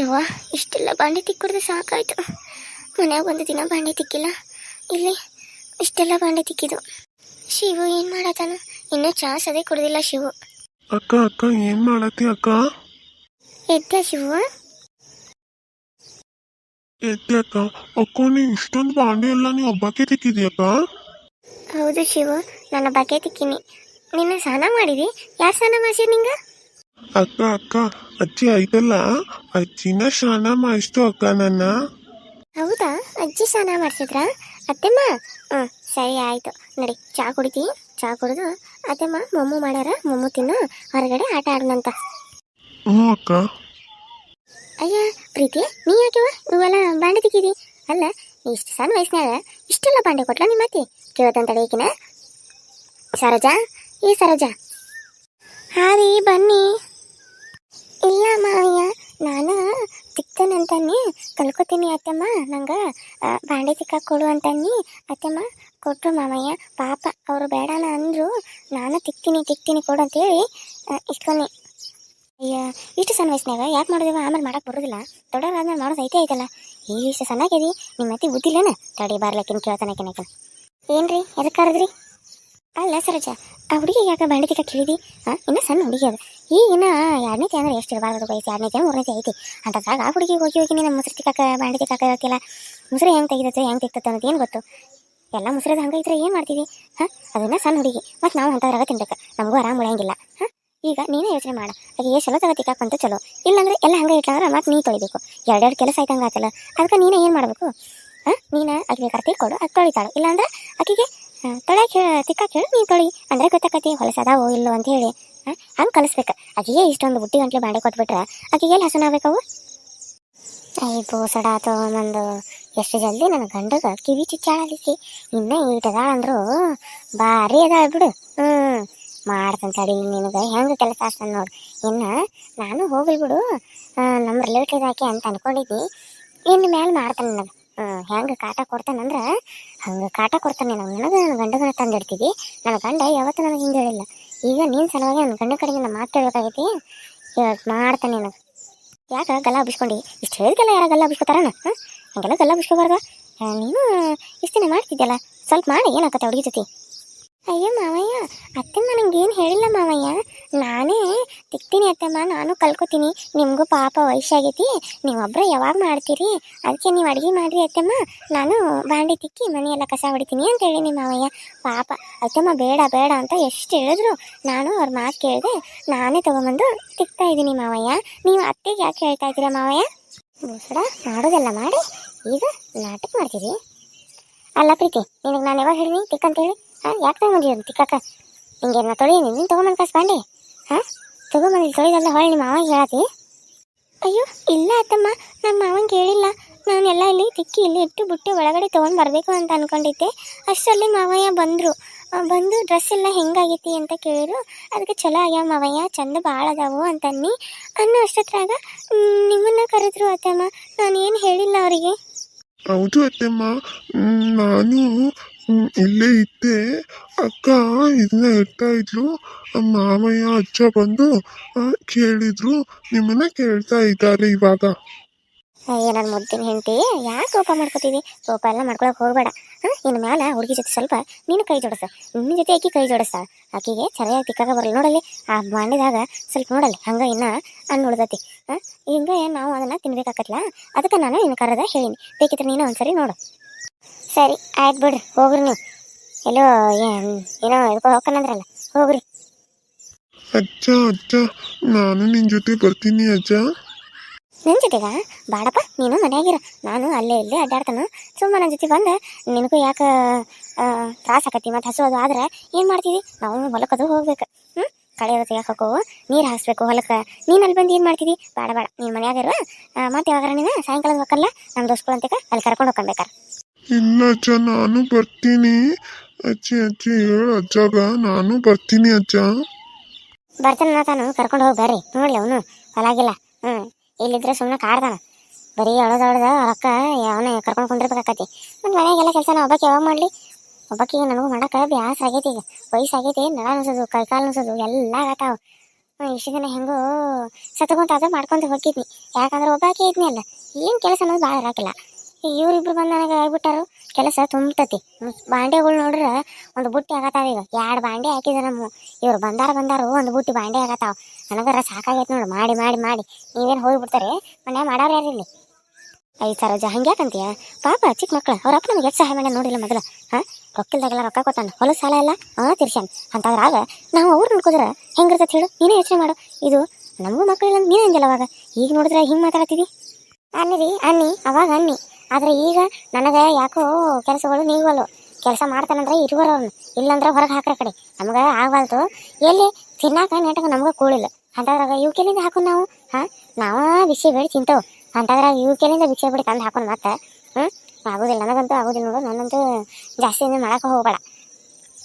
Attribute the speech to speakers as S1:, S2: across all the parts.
S1: ಯವ್ವ ಇಷ್ಟೆಲ್ಲ ಬಾಂಡೆ ತಿಕ್ಕಿದ್ರೆ ಸಾಕಾಯ್ತು. ಮನ್ಯಾಗ ಒಂದು ದಿನ ಬಾಂಡೆ ತಿಕ್ಕಿಲ್ಲ. ಇಲ್ಲಿ ಇಷ್ಟೆಲ್ಲ ಬಾಂಡೆ ತಿಕ್ಕಿದು ಶಿವು ಏನು ಮಾಡತ್ತಾನ? ಇನ್ನೂ ಚಾನ್ಸ್ ಅದೇ ಕುಡ್ದಿಲ್ಲ ಶಿವು.
S2: ಅಕ್ಕ ಅಕ್ಕ ಏನ್ ಮಾಡತ್ತಿ ಅಕ್ಕ?
S1: ಎದ್ದ ಶಿವು?
S2: ಎದ್ದೆ ಅಕ್ಕ. ಅಕ್ಕ ನೀ ಇಷ್ಟೊಂದು ಬಾಂಡೆ ಎಲ್ಲ ನೀ ಒಬ್ಬಾಕೆ ತಿಕ್ಕಿದಿ ಅಕ್ಕ?
S1: ಹೌದು ಶಿವು ನನ್ನ ಬಗ್ಗೆ ತಿಕ್ಕಿನಿ. ನಿನ್ನ ಸ್ನಾನ ಮಾಡಿದಿ? ಯಾರು ಸ್ನಾನ ಮಾಡಿಸಿ ನಿಂಗ?
S2: ಅಕ್ಕ ಅಕ್ಕ ಅಜ್ಜಿ ಐತಲ್ಲ? ಅಜ್ಜಿನ ಸ್ನಾನ ಮಾಡಿಸ್ತು ಅಕ್ಕ ನನ್ನ.
S1: ಹೌದಾ? ಅಜ್ಜಿ ಸ್ನಾನ ಮಾಡಿಸಿದ್ರಾ? ಅತ್ತೆಮ್ಮ? ಆ ಸರಿ ಆಯ್ತು. ನಡಿ ಚಾ ಕುಡಿತಿ. ಚಾ ಕುಡಿದು ಅತ್ತೆಮ್ಮ ಮೊಮ್ಮು ಮಾಡ್ಯಾರ ಮೊಮ್ಮು ತಿನ್ನು. ಹೊರಗಡೆ ಆಟ ಆಡೋಣಂತ
S2: ಹ್ಞೂ ಅಕ್ಕ.
S1: ಅಯ್ಯ ಪ್ರೀತಿ ನೀ ಯಾಕೆವ ಇವೆಲ್ಲ ಬಾಂಡೆ ತಿಕ್ಕಿದಿ? ಅಲ್ಲ ಇಷ್ಟು ಸಣ್ಣ ವಯಸ್ಸಿನಾಗ ಇಷ್ಟೆಲ್ಲ ಬಾಂಡೆ ಕೊಟ್ಲ ನಿಮ್ಮ ಅತ್ತೆ? ಕೇಳ್ತಂತಡೆ ಈಕಿನ ಸರೋಜಾ? ಏ ಸರೋಜಾ? ಹಾರಿ ಬನ್ನಿ. ಇಲ್ಲ ಮಾವಯ್ಯ, ನಾನು ತಿಕ್ತೇನಂತಾನೆ ಕಲ್ಕೋತೀನಿ ಅತ್ತಮ್ಮ, ನಂಗೆ ಬಾಂಡೆ ಕೊಡು ಅಂತಾನಿ ಅತ್ತಮ್ಮ ಕೊಟ್ಟರು ಮಾಮಯ್ಯ ಪಾಪ, ಅವರು ಬೇಡನ ಅಂದರು ನಾನು ತಿಕ್ತೀನಿ ತಿಕ್ತೀನಿ ಕೊಡು ಅಂತೇಳಿ ಇಸ್ಕೊನಿ ಅಯ್ಯ, ಇಷ್ಟು ಸಣ್ಣ ವಯಸ್ಸಿನಾಗ ಯಾಕೆ ಮಾಡಿದೇವ ಆಮೇಲೆ ಮಾಡಕ್ಕೆ ಬರೋದಿಲ್ಲ. ಆದ್ಮೇಲೆ ಮಾಡೋದು ಐತೆ ಐತಲ್ಲ. ಇಷ್ಟು ಸಣ್ಣಾಗ್ಯದಿ? ನಿಮ್ಮ ಮತ್ತೆ ಬುದ್ಧಿಲ್ಲನ ತಡಿ ಬಾರ್ಲಕ್ಕಿನ ಕೇಳ್ತಾನೆ ಕೆನಕ ಏನ್ರಿ ಎದಕ್ಕೆ ಕರೆದ್ರಿ? ಅಲ್ಲ ಸರೋಜ, ಆ ಹುಡುಗಿ ಯಾಕೆ ಬಾಂಡೆ ತಿಕ್ಕ ಕೇಳಿದಿ ಹಾಂ ಇನ್ನೂ ಸಣ್ಣ ಹುಡುಗಿ ಅದು. ಈಗಿನ ಎರಡನೇ ಅಂದ್ರೆ ಎಷ್ಟು ಇರಬಾರ್ದು ವಯಸ್ಸು ಎರಡನೇ ಮೂರನೇ ಐತಿ. ಅಂತದಾಗ ಆ ಹುಡುಗಿ ಹೋಗಿ ಹೋಗಿ ನಿನ್ನ ಮುಸ್ರಿ ತಿಕ್ಕಾಕ, ಬಾಂಡೆ ತಿಕ್ಕಾಕ ಹೇಳ್ತಿಲ್ಲ ಮುಸ್ರಿ ಹೆಂಗೆ ತೆಗಿದತ್ತೆ ಹೆಂಗೆ ತಿಕ್ತತ್ತೆ ಅನ್ನೋದು ಏನು ಗೊತ್ತು? ಎಲ್ಲ ಮುಸ್ರದ ಹಂಗೆ ಇದ್ರೆ ಏನು ಮಾಡ್ತೀವಿ? ಹಾಂ? ಅದನ್ನ ಸಣ್ಣ ಹುಡುಗಿ. ಮತ್ತು ನಾವು ಅಂಥದ್ರಾಗ ತಿನ್ಬೇಕು? ನಮಗೂ ಆರಾಮ್ ಉಳಿಯಂಗಿಲ್ಲ. ಹಾಂ? ಈಗ ನೀನೇ ಯೋಚನೆ ಮಾಡ. ಅದು ಚಲೋ ತಗ ತಿಕ್ಕಾಕಂತ ಚಲೋ. ಇಲ್ಲಾಂದ್ರೆ ಎಲ್ಲ ಹಂಗೆ ಇಟ್ಲಾಂದ್ರೆ ಮತ್ತೆ ನೀ ತೊಳಿಬೇಕು. ಎರಡೆರಡು ಕೆಲಸ ಆಯ್ತಂಗೆ ಆತಲ್ಲ. ಅದಕ್ಕೆ ನೀನೇ ಏನು ಮಾಡಬೇಕು? ಹಾಂ? ನೀನು ಅಕ್ಕಿ ಕರ್ತಿ ಕೊಡು, ಅದು ತೊಳಿತಾಳು. ಇಲ್ಲಾಂದ್ರೆ ಆಕೆಗೆ ಕೇಳ ತಿಕ್ಕ ಹೇಳಿ ನೀನು ತೊಳಿ. ಅಂದ್ರೆ ಗೊತ್ತಾಕತಿ ಹೊಲಸದಾವೋ ಇಲ್ಲೋ? ಅಂತ ಹೇಳಿ. ಹಂಗೆ ಕಲಿಸ್ಬೇಕು. ಆಕೆಗೆ ಇಷ್ಟೊಂದು ಬುಟ್ಟಿ ಗಂಟ್ಲೆ ಬಾಡಿ ಕೊಟ್ಬಿಟ್ರೆ ಆಕೆಗೆ ಎಲ್ಲಿ ಹಸನಾಗಬೇಕವು ಐ ಬೋಸಡ ತೊಗೊಂಬಂದು ಎಷ್ಟು ಜಲ್ದಿ ನನ್ನ ಗಂಡಗ ಕಿವಿ ಚಿಚ್ಚಾಳಲಿಸಿ ಇನ್ನೂ ಈಟದಾಳ ಅಂದರು ಭಾರಿ ಅದಾಳ ಬಿಡು. ಹ್ಞೂ ಮಾಡ್ತಾನೆ ತಡಿ ನಿನಗೆ ಹೆಂಗೆ ಕೆಲಸ ಆಗ್ತಾನೆ ನೋಡು. ಇನ್ನು ನಾನು ಹೋಗ್ಲಿ ಬಿಡು. ನಮ್ಮ ರಿಲೇಟಿವ್ ಆಕೆ ಅಂತ ಅನ್ಕೊಂಡಿದ್ದಿ. ಇನ್ನು ಮ್ಯಾಲೆ ಮಾಡ್ತಾನೆ ನನಗೆ. ಹೆಂಗೆ ಕಾಟ ಕೊಡ್ತಾನಂದ್ರೆ ಹಂಗೆ ಕಾಟ ಕೊಡ್ತಾನೆ ನಾವು ನನಗೆ ನನ್ನ ಗಂಡಗನ ತಂದಿಡ್ತೀವಿ. ನನ್ನ ಗಂಡ ಯಾವತ್ತೂ ನನಗೆ ಹಿಂಗೆ ಹೇಳಿಲ್ಲ. ಈಗ ನೀನು ಸಲುವಾಗಿ ನನ್ನ ಗಂಡ ಕಡೆಗೆ ನಾನು ಮಾತು ಹೇಳ್ಬೇಕಾಗೈತಿ ಇವತ್ತು ಮಾಡ್ತಾನೆ ನಾನು ಯಾಕೆ ಗಲ್ಲ ಹಬ್ಬಿಸ್ಕೊಂಡು ಇಷ್ಟು ಯಾರ ಗಲ್ಲ ಹಬ್ಬಿಸ್ಕೊತಾರಣ ಹಾಂ? ಹಂಗೆಲ್ಲ ಗಲ್ಲ ಹಬ್ಬಿಸ್ಕೋಬಾರ್ದು ನೀನು ಇಷ್ಟು ಮಾಡ್ತಿದ್ಯಲ್ಲ? ಸ್ವಲ್ಪ ಮಾಡಿ ಏನಾಗತ್ತೆ ಹುಡುಗಿ ಜೊತೆ? ಅಯ್ಯೋ ಮಾವಯ್ಯ, ಅತ್ತೆಮ್ಮ ನನಗೇನು ಹೇಳಿಲ್ಲ ಮಾವಯ್ಯ. ನಾನೇ ತಿಕ್ತೀನಿ ಅತ್ತೆಮ್ಮ, ನಾನು ಕಲ್ಕೋತೀನಿ. ನಿಮಗೂ ಪಾಪ ವಯಸ್ಸಾಗೈತಿ ನೀವೊಬ್ಬರೇ ಯಾವಾಗ ಮಾಡ್ತೀರಿ? ಅದಕ್ಕೆ ನೀವು ಅಡುಗೆ ಮಾಡಿರಿ ಅತ್ತೆಮ್ಮ. ನಾನು ಬಾಂಡಿ ತಿಕ್ಕಿ ಮನೆಯೆಲ್ಲ ಕಸ ಹೊಡಿತೀನಿ ಅಂತ ಹೇಳಿನಿ ಮಾವಯ್ಯ. ಪಾಪ, ಅತ್ತೆಮ್ಮ ಬೇಡ ಬೇಡ ಅಂತ ಎಷ್ಟು ಹೇಳಿದ್ರು. ನಾನು ಅವ್ರ ಮಾತು ಕೇಳಿದೆ ನಾನೇ ತೊಗೊಂಬಂದು ತಿಕ್ತಾ ಇದ್ದೀನಿ ಮಾವಯ್ಯ. ನೀವು ಅತ್ತೆಗೆ ಯಾಕೆ ಹೇಳ್ತಾ ಇದ್ದೀರಾ ಮಾವಯ್ಯ? ಮುಸಡ ಮಾಡೋದೆಲ್ಲ ಮಾಡಿ, ಈಗ ನಾಟಕ ಮಾಡ್ತೀರಿ? ಅಲ್ಲ ಪ್ರೀತಿ, ನಿನಗೆ ನಾನು ಯಾವಾಗ ಹೇಳಿನಿ? ತಿಕ್ಕಂತೇಳಿ. ಹಾಂ, ಯಾಕೆ ಅಂತ ಕಾಕ? ನಿಂಗೆ ನಾ ತೊಳಿ ನೀನು ತೊಗೊಂಬಂದು ಕಾಸು ಬಾಂಡೆ. ಹಾಂ? ತೊಗೊಂಬಂದು ತೊಳಿದಲ್ಲ ಹೊಳ್ಳಿ ನಿಮ್ಮ ಮಾವಂಗೆ ಹೇಳತಿ. ಅಯ್ಯೋ, ಇಲ್ಲ ಅತ್ತಮ್ಮ ನಮ್ಮ ಮಾವಂಗೆ ಹೇಳಿಲ್ಲ ನಾನೆಲ್ಲ ಇಲ್ಲಿ ತಿಕ್ಕಿ ಇಲ್ಲಿ ಇಟ್ಟು ಬುಟ್ಟಿ ಒಳಗಡೆ ತೊಗೊಂಡು ಬರಬೇಕು ಅಂತ ಅನ್ಕೊಂಡಿದ್ದೆ. ಅಷ್ಟರಲ್ಲಿ ಮಾವಯ್ಯ ಬಂದರು. ಬಂದು ಡ್ರೆಸ್ ಎಲ್ಲ ಹೆಂಗಾಗೈತಿ ಅಂತ ಕೇಳಿದ್ರು. ಅದಕ್ಕೆ, ಚಲೋ ಆಗ್ಯಾವ ಮಾವಯ್ಯ, ಚಂದ ಭಾಳ ಅದಾವು ಅಂತನ್ನಿ ಅನ್ನೋ. ಅಷ್ಟೊತ್ರಾಗ ನಿಮ್ಮನ್ನು ಕರೆದ್ರು ಅತ್ತಮ್ಮ. ನಾನು ಏನು ಹೇಳಿಲ್ಲ ಅವರಿಗೆ.
S2: ಹೌದು ಅತ್ತಮ್ಮ. ನಾನು ಇಲ್ಲೇ ಇದ್ದೆ. ಅಕ್ಕ ಇದನ್ನ ಇಡ್ತಾ ಇದ್ಲು. ಮಾಮಯ್ಯ ಅಜ್ಜ ಬಂದು ಕೇಳಿದ್ರು. ನಿಮ್ಮನ್ನ ಕೇಳ್ತಾ ಇದ್ದಾರೆ ಇವಾಗ.
S1: ಅಯ್ಯ ನನ್ನ ಮುದ್ದಿನ ಹೆಂಡತಿ. ಯಾಕೆ ಕೋಪ ಮಾಡ್ಕೋತೀವಿ? ಕೋಪ ಎಲ್ಲ ಮಾಡ್ಕೊಳಕ್ ಹೋಗ್ಬೇಡ. ಇನ್ನು ಮ್ಯಾಲ ಹುಡುಗಿ ಜೊತೆ ಸ್ವಲ್ಪ ನೀನು ಕೈ ಜೋಡಿಸ. ನಿನ್ನ ಜೊತೆ ಆಕಿ ಕೈ ಜೋಡಿಸ್ತಾಳ ಆಕಿಗೆ ಸರಿಯಾಗಿ ತಿಕ್ಕಾಗ ಬರಲಿ ನೋಡಲ್ಲಿ, ಆ ಮಾಡಿದಾಗ ಸ್ವಲ್ಪ ನೋಡಲ್ಲಿ, ಹಂಗ ಇನ್ನ ಅನ್ನ ಉಳ್ದತಿ ಹಿಂಗ ನಾವು ಅದನ್ನ ತಿನ್ಬೇಕಾಕತ್ಲ? ಅದಕ್ಕೆ ನಾನು ನಿನ್ನ ಕರೆದ ಹೇಳಿನಿ. ಬೇಕಿದ್ರೆ ನೀನು ಒಂದ್ಸರಿ ನೋಡು. ಸರಿ ಆಯ್ತು ಬಿಡ್ರಿ ಹೋಗ್ರಿ ನೀವು. ಎಲ್ಲೋ ಏನೋ ಇದಕ್ಕೆ ಹೋಗ್ಕನಂದ್ರಲ್ಲ ಹೋಗ್ರಿ.
S2: ಅಜ್ಜ ಅಜ್ಜ ನಾನು ನಿನ್ ಜೊತೆ ಬರ್ತೀನಿ ಅಜ್ಜ.
S1: ನನ್ನ ಜೊತೆಗ? ಬಾಡಪ್ಪ ನೀನು ಮನೆಯಾಗಿರ. ನಾನು ಅಲ್ಲೇ ಇಲ್ಲೇ ಅಡ್ಡಾಡ್ತಾನ. ಸುಮ್ಮ ನನ್ನ ಜೊತೆ ಬಂದ. ನಿನಗೂ ಯಾಕೆ ತ್ರಾಸ ಆಕತಿ ಮತ್ತು ಹಸು ಅದು ಆದ್ರೆ ಏನು ಮಾಡ್ತೀವಿ? ನಾವು ಹೊಲಕ್ಕದು ಹೋಗ್ಬೇಕು. ಹ್ಞೂ ಕಳೆ ತೆಗಿಯಾಕೋ ನೀರು ಹಾಸ್ಬೇಕು ಹೊಲಕ್ಕೆ. ನೀನು ಅಲ್ಲಿ ಬಂದು ಏನು ಮಾಡ್ತೀವಿ? ಬಾಡ ಬೇಡ. ನೀನು ಮನೆಯಾಗಿರುವ ಮತ್ತೆ ಯಾವಾಗಾರ ನೀನು? ಸಾಯಂಕಾಲದ ಹೋಗಲ್ಲ ನಮ್ಮ ದೋಸ್ಗಳು ಅಲ್ಲಿ ಕರ್ಕೊಂಡು ಹೋಗ್ಕೊಬೇಕಾರ.
S2: ಇಲ್ಲ ಅಜ್ಜ, ನಾನು ಬರ್ತೀನಿ. ಅಜ್ಜಿ ಅಜ್ಜಿ, ಹೇಳು ಅಜ್ಜಾಗ ನಾನು ಬರ್ತೀನಿ ಅಜ್ಜ.
S1: ಬರ್ತಾನ ತಾನು ಕರ್ಕೊಂಡು ಹೋಗಿ ಬರ್ರಿ. ನೋಡ್ಲಿ ಅವನು ಹೊಲಾಗಿಲ್ಲ ಹ್ಞೂ ಇಲ್ಲಿದ್ರೆ ಸುಮ್ಮನೆ ಕಾಡ್ದಾನ. ಬರೀ ಅಳದ ಅಳದ ಅಕ್ಕ ಅವನ ಕರ್ಕೊಂಡು ಕುಂದಿರ್ಬೇಕಾಕತಿ. ಮತ್ತು ಮನೆಯಾಗೆಲ್ಲ ಕೆಲಸ ನಾ ಒಬ್ಬಕ್ಕೆ ಯಾವಾಗ ಮಾಡಲಿ? ಒಬ್ಬಕ್ಕೆ ನನಗೂ ಮಾಡೋಕೆ ಬ್ಯಾಸ ಆಗೈತಿ ಈಗ. ವಯಸ್ಸಾಗೈತಿ ನಡ ಅನ್ಸೋದು ಕೈ ಕಾಲು ಅನ್ಸೋದು, ಎಲ್ಲ ಆಗತ್ತಾವ. ಇಷ್ಟು ದಿನ ಹೆಂಗೋ ಸತ್ಕೊಂತ ಅದ ಮಾಡ್ಕೊಂತ ಹೋಗಿದ್ನಿ. ಯಾಕಂದ್ರೆ ಒಬ್ಬಾಕಿ ಇದ್ನಿ ಅಲ್ಲ. ಏನು ಕೆಲಸ ಅನ್ನೋದು ಭಾಳ ಇರಾಕಿಲ್ಲ. ಇವ್ರಿಬ್ರು ಬಂದು ನನಗೆ ಆಗ್ಬಿಟ್ಟಾರು ಕೆಲಸ ತುಂಬತತಿ. ಬಾಂಡೆಗಳು ನೋಡ್ರೆ ಒಂದು ಬುಟ್ಟಿ ಆಗತ್ತಾವ ಈಗ. ಎರಡು ಬಾಂಡೆ ಹಾಕಿದ್ರ ನಮ್ಮ ಇವ್ರು ಬಂದಾರ ಬಂದಾರು ಒಂದು ಬುಟ್ಟಿ ಬಾಂಡೆ ಆಗತ್ತಾವ ನನಗರ ಸಾಕಾಗೈತೆ ನೋಡು, ಮಾಡಿ ಮಾಡಿ ಮಾಡಿ. ನೀವೇನು ಹೋಗ್ಬಿಡ್ತಾರೆ? ಮನೆ ಮಾಡೋರು ಯಾರು ಇಲ್ಲಿ? ಐದು ಸರೋಜ, ಹಂಗ್ಯಾಕಂತೀಯ? ಪಾಪ ಚಿಕ್ಕ ಮಕ್ಳು. ಅವ್ರ ಅಪ್ಪ ನಮ್ಗೆ ಎಷ್ಟು ಸಹಾಯ ಮಾಡ್ಯಾನ ನೋಡಿಲ್ಲ ಮೊದಲು. ಹಾಂ, ರೊಕ್ಕಿಲ್ದಾಗೆಲ್ಲ ರೊಕ್ಕ ಕೊಟ್ಟಾನ. ಹೊಲ ಸಾಲ ಎಲ್ಲ ಹಾಂ, ತೀರ್ಸ್ಯಾನ. ಆಗ ನಾವು ಅವ್ರು ನೋಡ್ಕೋದ್ರ ಹೆಂಗಿರ್ತೈತೆ ಹೇಳು? ನೀನೇ ಯೋಚನೆ ಮಾಡು. ಇದು ನಮಗೂ ಮಕ್ಕಳಿಲ್ಲ ನೀನೇ ಅಂದಿಲ್ಲ ಅವಾಗ? ಈಗ ನೋಡಿದ್ರೆ ಹಿಂಗೆ ಮಾತಾಡ್ತೀವಿ ಅನ್ನಿರಿ, ಅನ್ನಿ. ಅವಾಗ ಅನ್ನಿ. ಆದ್ರೆ ಈಗ ನನಗೆ ಯಾಕೋ ಕೆಲಸಗಳು ನೀವಲ್ಲ. ಕೆಲಸ ಮಾಡ್ತಾನಂದ್ರೆ ಇರುವರು ಅವನು ಇಲ್ಲಾಂದ್ರೆ ಹೊರಗೆ ಹಾಕ್ರ ಕಡೆ. ನಮಗೆ ಆಗವಲ್ತು. ಎಲ್ಲಿ? ತಿನ್ನಾಕ ನೆಟ್ಟಗ ನಮ್ಗೆ ಕೂಳಿಲ್ಲ. ಅಂತದ್ರಾಗ ಇವ್ ಕೆಲಿಂದ ಹಾಕೊಂಡು ನಾವು? ಹಾಂ? ನಾವು ಬಿಸಿ ಬೇಡಿ ತಿಂತೇವೆ. ಅಂತದ್ರಾಗ ಇವ್ ಕೆಲಿಂದ ಬಿಸಿ ಬಿಡಿ ತಂದು ಹಾಕೊಂಡು ಮತ್ತೆ? ಹ್ಞೂ ಆಗೋದಿಲ್ಲ. ನನಗಂತೂ ಆಗೋದಿಲ್ಲ ನೋಡು. ನನ್ನಂತೂ ಜಾಸ್ತಿ ಏನು ಮಾಡಕ್ಕೆ ಹೋಗ್ಬೇಡ.